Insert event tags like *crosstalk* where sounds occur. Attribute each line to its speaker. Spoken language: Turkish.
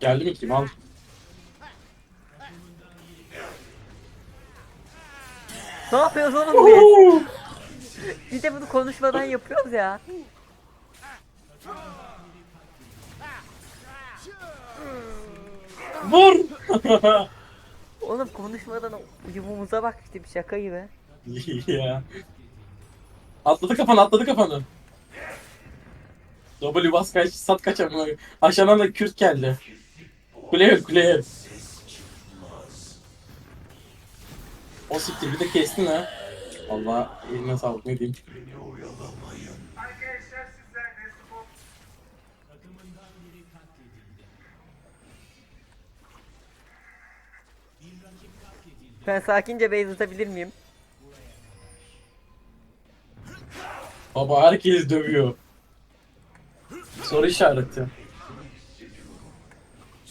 Speaker 1: Geldi mi kim al.
Speaker 2: Ne yapıyoruz oğlum biz? Bir de bunu konuşmadan yapıyoruz ya.
Speaker 1: Vur!
Speaker 2: Oğlum konuşmadan yumumuza bak işte bir şaka gibi. *laughs*
Speaker 1: ya. Atladı kafanı atladı kafanı. W bas kaç sat kaç ama aşağıdan da Kürt geldi. Kuleye kuleye. O siktir bir de kestin ha. Allah eline sağlık ne diyeyim.
Speaker 2: Ben sakince base atabilir miyim?
Speaker 1: Baba herkes dövüyor. Soru işareti.